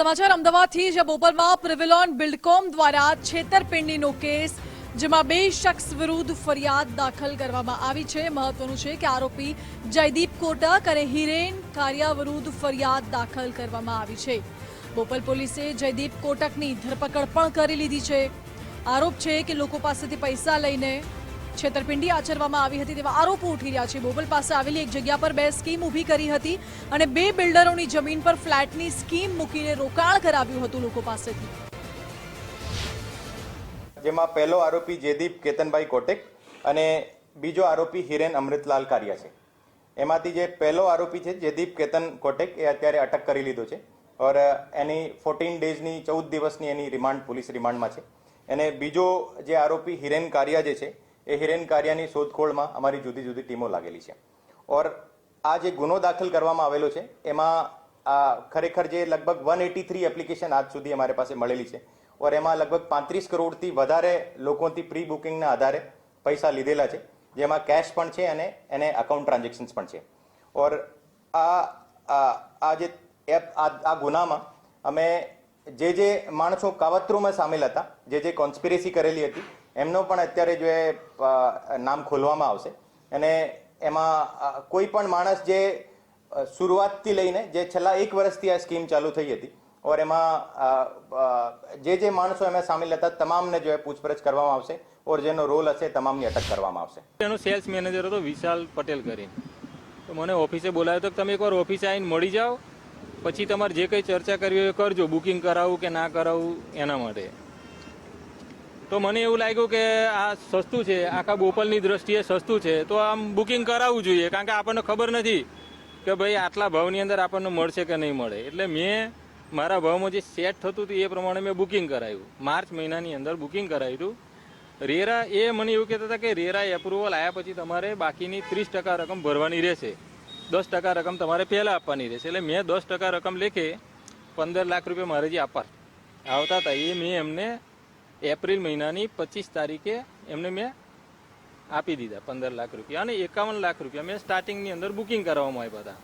સમાચાર અમદાવાદથી જે બોપલમાં પ્રિવિલોન બિલ્ડકોમ દ્વારા છેતરપિંડીનો કેસ, જેમાં બે શખ્સ વિરુદ્ધ ફરિયાદ દાખલ કરવામાં આવી છે. મહત્વનું છે કે આરોપી જયદીપ કોટક અને હિરેન કારિયા વિરુદ્ધ ફરિયાદ દાખલ કરવામાં આવી છે. બોપલ પોલીસે જયદીપ કોટકની ધરપકડ પણ કરી લીધી છે. આરોપ છે કે લોકો પાસેથી પૈસા લઈને છેતરપિંડી આચરવામાં આવી હતી તેવા આરોપો ઉઠી રહ્યા છે. બોબલ પાસે આવેલી એક જગ્યા પર બે સ્કીમ ઊભી કરી હતી અને બે બિલ્ડરોની જમીન પર ફ્લેટની સ્કીમ મૂકીને રોકાણ કરાવ્યું હતું લોકો પાસેથી. જેમાં પહેલો આરોપી જયદીપ કેતનભાઈ કોટેક અને બીજો આરોપી હિરેન અમૃતલાલ કારિયા છે. એમાંથી જે પહેલો આરોપી છે, જયદીપ કેતન કોટેક, એ અત્યારે અટક કરી લીધો છે ઓર એની ફોર્ટીન ડેઝની ચૌદ દિવસની એની રિમાન્ડ પોલીસ રિમાન્ડમાં છે. અને બીજો જે આરોપી હિરેન કારિયા જે છે એ હિરેન કારિયાની શોધખોળમાં અમારી જુદી જુદી ટીમો લાગેલી છે. ઓર આ જે ગુનો દાખલ કરવામાં આવેલો છે, એમાં ખરેખર જે લગભગ વન એટી થ્રી એપ્લિકેશન આજ સુધી અમારી પાસે મળેલી છે. ઓર એમાં લગભગ પાંત્રીસ કરોડથી વધારે લોકોથી પ્રી બુકિંગના આધારે પૈસા લીધેલા છે, જેમાં કેશ પણ છે અને એને અકાઉન્ટ ટ્રાન્ઝેક્શન્સ પણ છે. ઓર આ આ જે એપ આ ગુનામાં અમે જે જે માણસો કાવતરોમાં સામેલ હતા, જે જે કોન્સ્પિરેસી કરેલી હતી એમનો પણ અત્યારે જો એ નામ ખોલવામાં આવશે. અને એમાં કોઈ પણ માણસ જે શરૂઆતથી લઈને જે છેલ્લા એક વર્ષથી આ સ્કીમ ચાલુ થઈ હતી, ઓર એમાં જે જે માણસો એમાં સામેલ હતા, તમામને જો એ પૂછપરછ કરવામાં આવશે, ઓર જેનો રોલ હશે તમામની અટક કરવામાં આવશે. એનો સેલ્સ મેનેજર હતો વિશાલ પટેલ કરીને. તો મને ઓફિસે બોલાવ્યો તો તમે એકવાર ઓફિસે આવીને મળી જાઓ, પછી તમારે જે કંઈ ચર્ચા કરવી હોય કરજો, બુકિંગ કરાવવું કે ના કરાવવું એના માટે. તો મને એવું લાગ્યું કે આ સસ્તું છે, આખા બોપલની દ્રષ્ટિએ સસ્તું છે. તો આમ બુકિંગ કરાવવું જોઈએ, કારણ કે આપણને ખબર નથી કે ભાઈ આટલા ભાવની અંદર આપણને મળશે કે નહીં મળે. એટલે મેં મારા ભાવમાં જે સેટ થતું હતું એ પ્રમાણે મેં બુકિંગ કરાવ્યું માર્ચ મહિનાની અંદર બુકિંગ કરાવ્યું હતું. રેરા એ મને એવું કહેતા હતા કે રેરા એપ્રુવલ આવ્યા પછી તમારે બાકીની ત્રીસ ટકા રકમ ભરવાની રહેશે. દસ ટકા રકમ તમારે પહેલાં આપવાની રહેશે. એટલે મેં દસ ટકા રકમ લેખે પંદર લાખ રૂપિયા મારે જે આપવા આવતા હતા એ મેં એમને એપ્રિલ મહિનાની પચીસ તારીખે એમને મેં આપી દીધા, પંદર લાખ રૂપિયા અને એકાવન લાખ રૂપિયા. મેં સ્ટાર્ટિંગની અંદર બુકિંગ કરાવવામાં આવ્યા હતા.